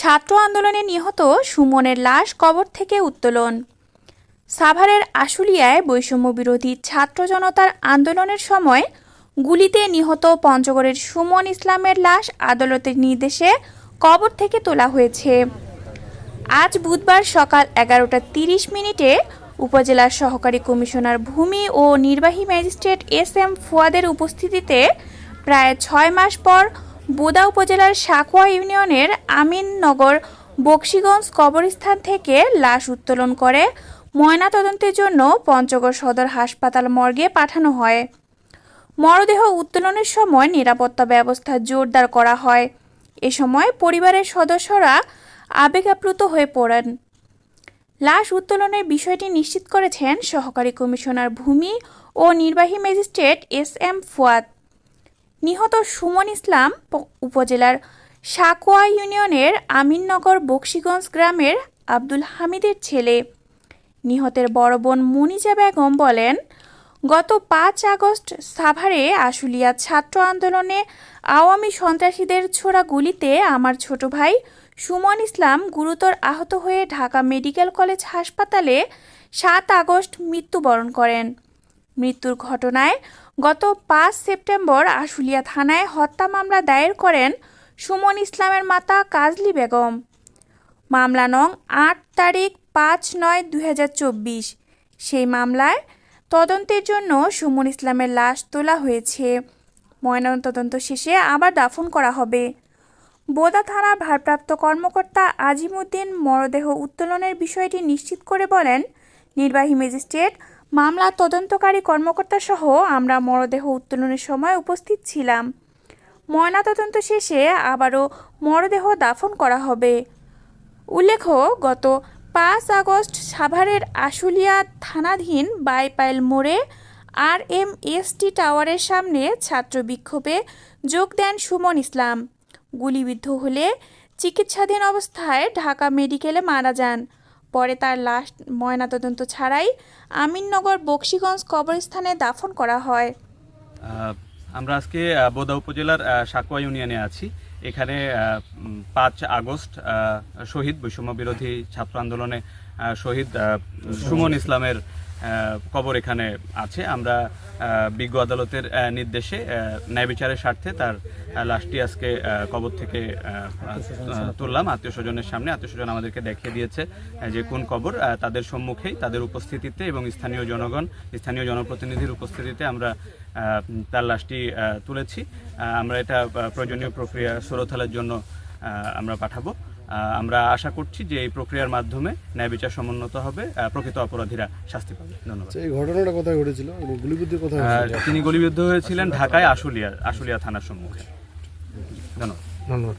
ছাত্র আন্দোলনে নিহত সুমনের লাশ কবর থেকে উত্তোলন। সাভারের আশুলিয়ায় বৈষম্য বিরোধী ছাত্র জনতার আন্দোলনের সময় গুলিতে নিহত পঞ্চগড়ের সুমন ইসলামের লাশ আদালতের নির্দেশে কবর থেকে তোলা হয়েছে। আজ বুধবার সকাল এগারোটা তিরিশ মিনিটে উপজেলার সহকারী কমিশনার ভূমি ও নির্বাহী ম্যাজিস্ট্রেট এস এম ফুয়াদের উপস্থিতিতে প্রায় ছয় মাস পর বোদা উপজেলার সাকুয়া ইউনিয়নের আমিননগর বক্সিগঞ্জ কবরস্থান থেকে লাশ উত্তোলন করে ময়নাতদন্তের জন্য পঞ্চগড় সদর হাসপাতাল মর্গে পাঠানো হয়। মরদেহ উত্তোলনের সময় নিরাপত্তা ব্যবস্থা জোরদার করা হয়। এ সময় পরিবারের সদস্যরা আবেগাপ্লুত হয়ে পড়েন। লাশ উত্তোলনের বিষয়টি নিশ্চিত করেছেন সহকারী কমিশনার ভূমি ও নির্বাহী ম্যাজিস্ট্রেট এস এম ফুয়াদ। নিহত সুমন ইসলাম উপজেলার সাকোয়া ইউনিয়নের আমিননগর বক্সিগঞ্জ গ্রামের আব্দুল হামিদের ছেলে। নিহতের বড় বোন মুনিজা বেগম বলেন, গত পাঁচ আগস্ট সাভারে আশুলিয়া ছাত্র আন্দোলনে আওয়ামী সন্ত্রাসীদের ছোড়া গুলিতে আমার ছোট ভাই সুমন ইসলাম গুরুতর আহত হয়ে ঢাকা মেডিকেল কলেজ হাসপাতালে সাত আগস্ট মৃত্যুবরণ করেন। মৃত্যুর ঘটনায় গত পাঁচ সেপ্টেম্বর আশুলিয়া থানায় হত্যা মামলা দায়ের করেন সুমন ইসলামের মাতা কাজলি বেগম। মামলা নং আট তারিখ পাঁচ নয় দুই সেই মামলায় তদন্তের জন্য সুমন ইসলামের লাশ তোলা হয়েছে। ময়নাতদন্ত শেষে আবার দাফন করা হবে। বোদা থানার ভারপ্রাপ্ত কর্মকর্তা আজিমুদ্দিন মরদেহ উত্তোলনের বিষয়টি নিশ্চিত করে বলেন, নির্বাহী ম্যাজিস্ট্রেট মামলা তদন্তকারী কর্মকর্তা সহ আমরা মরদেহ উত্তোলনের সময় উপস্থিত ছিলাম। ময়নাতদন্ত শেষে আবারও মরদেহ দাফন করা হবে। উল্লেখ্য, গত পাঁচ আগস্ট সাভারের আশুলিয়া থানাধীন বাইপাইল মোড়ে আর এম এসটি টাওয়ারের সামনে ছাত্র বিক্ষোভে যোগ দেন সুমন ইসলাম। গুলিবিদ্ধ হলে চিকিৎসাধীন অবস্থায় ঢাকা মেডিকেলে মারা যান। পরে তার লাশ ময়নাতদন্ত ছাড়াই আমিননগর বক্সিগঞ্জ কবরস্থানে দাফন করা হয়। আমরা আজকে বোদা উপজেলার সাকুয়া ইউনিয়নে আছি। এখানে পাঁচ আগস্ট শহীদ বৈষম্য বিরোধী ছাত্র আন্দোলনে শহীদ সুমন ইসলামের কবর এখানে আছে। আমরা বিজ্ঞ আদালতের নির্দেশে আহ, ন্যায় বিচারের স্বার্থে তার লাশটি আজকে কবর থেকে তুললাম আত্মীয় স্বজনের সামনে। আত্মীয় স্বজন আমাদেরকে দেখিয়ে দিয়েছে যে কোন কবর তাদের সম্মুখেই তাদের উপস্থিতিতে এবং স্থানীয় জনগণ স্থানীয় জনপ্রতিনিধির উপস্থিতিতে আমরা তার লাশটি তুলেছি। আমরা এটা প্রয়োজনীয় প্রক্রিয়া সুরথালের জন্য আমরা পাঠাবো। আমরা আশা করছি যে এই প্রক্রিয়ার মাধ্যমে ন্যায় বিচার সমুন্নত হবে প্রকৃত অপরাধীরা শাস্তি পাবে। ধন্যবাদ। আচ্ছা এই ঘটনাটা কোথায় ঘটেছিল? গুলিবিদ্ধ কোথায় তিনি গুলিবিদ্ধ হয়েছিলেন ঢাকায় আশুলিয়া আশুলিয়া থানার সম্মুখে। ধন্যবাদ। ধন্যবাদ।